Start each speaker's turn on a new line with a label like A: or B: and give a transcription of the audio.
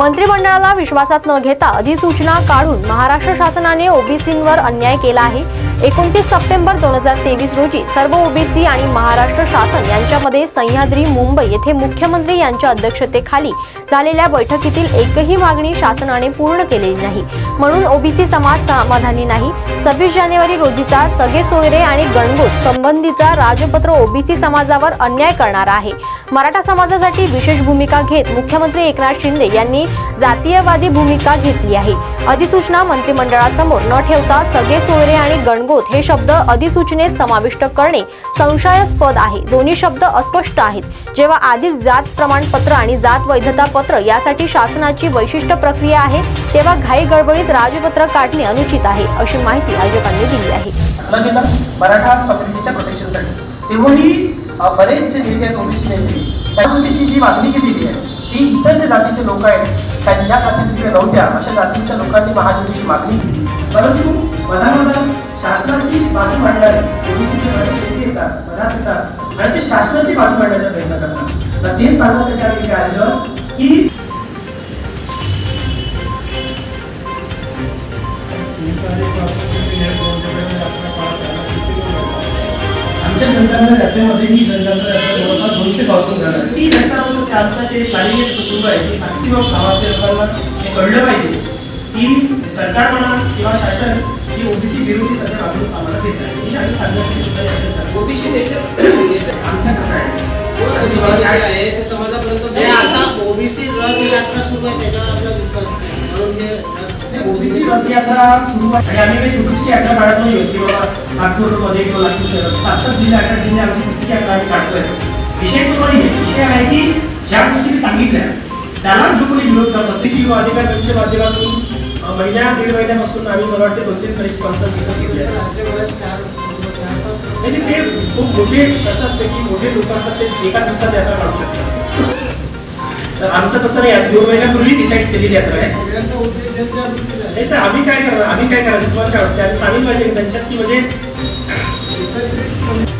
A: मंत्रिमंडळाला विश्वासात न घेता अधिसूचना काढून महाराष्ट्र शासनाने ओबीसींवर अन्याय केला आहे. एकोणतीस सप्टेंबर दोन हजार तेवीस रोजी सर्व ओबीसी आणि महाराष्ट्र शासन यांच्यामध्ये सह्याद्री मुंबई येथे मुख्यमंत्री यांच्या अध्यक्षतेखाली झालेल्या बैठकीतील एकही मागणी शासनाने पूर्ण केलेली नाही. म्हणून ओबीसी समाज समाधानी नाही. सव्वीस जानेवारी रोजीचा सगळे सोयरे आणि गणगोत संबंधीचा राजपत्र ओबीसी समाजावर अन्याय करणारा आहे. मराठा समाजासाठी विशेष भूमिका घेत मुख्यमंत्री एकनाथ शिंदे यांनी जातीयवादी भूमिका घेतली आहे. अधिसूचना मंत्रिमंडळासमोर न ठेवता सगळे सोयरे आणि गणगोत हे शब्द अधिसूचनेत समाविष्ट करणे संशयास्पद आहे. दोन्ही शब्द अस्पष्ट आहेत. जेव्हा आधीच जात प्रमाणपत्र आणि जात वैधता पत्र यासाठी शासनाची वैशिष्ट्य प्रक्रिया आहे तेव्हा घाई गडबडीत राजपत्र काढणे अनुचित आहे अशी माहिती आयोजकांनी दिली आहे.
B: मराठा तेव्हाही बरेच जे नेते ओबीसी नेते जी मागणी केलेली आहे ती इतर जे जातीचे लोक आहेत त्यांच्या खात्यात तिकडे नव्हत्या अशा जातीच्या लोकांनी महायुतीची मागणी केली. परंतु मधामधात शासनाची बाजू मांडणारे ओबीसीचे नेते येतात मधात येतात. आणि ते शासनाची बाजू मांडण्याचा प्रयत्न करतात. तर तेच सांगण्यासाठी आम्ही काय आलेलो की आमच्या जनजागरण यात्रेमध्ये ही जनजागरण यात्रा जवळपास दोनशे गावातून जाणार आहे. ती घटना होते आमचं ते प्लॅनिंग सुरू आहे की मॅक्सिमम गावातल्या लोकांना हे कळलं पाहिजे. की सरकार म्हणा किंवा शासन ही ओबीसी विरोधी सध्या वागणूक आम्हाला देत आहे? ही आम्ही सांगण्यासाठी.
C: ओबीसी नेते
B: आमचं कसं आहे.
C: ते समाजापर्यंत
D: जे आता ओबीसी रथ यात्रा सुरू आहे त्याच्यावर आपला विश्वास नाही. म्हणून हे
B: ओबीसी रथयात्रा सुरू आहे. आणि आम्ही काही छोटीशी यात्रा काढत नाही की बाबा नागपूरमध्ये किंवा लातूर शहरात. सात सात जिल्हे अठरा जिल्हे आमची पुस्तकी यात्रा आम्ही काढतोय. विषय तो नाही विषय आहे की ज्या गोष्टी मी सांगितल्या त्याला जो कोणी विरोध करत असेल सी अधिकाऱ्यांच्या माध्यमातून महिन्या दीड महिन्यापासून आम्ही मला वाटते दोन तीन प्रेस कॉन्फरन्स म्हणजे ते खूप मोठे कसं असतं की मोठे लोक असतात ते एका दिवसात यात्रा काढू शकतात. तर आमचं तसं नाही दोन महिन्यापूर्वी डिसाईड केलेली यात्रा आहे. तर आम्ही काय करणार आम्ही काय करायचं तुम्हाला काय वाटतं? आम्ही सांगितलं पाहिजे त्यांच्यात की म्हणजे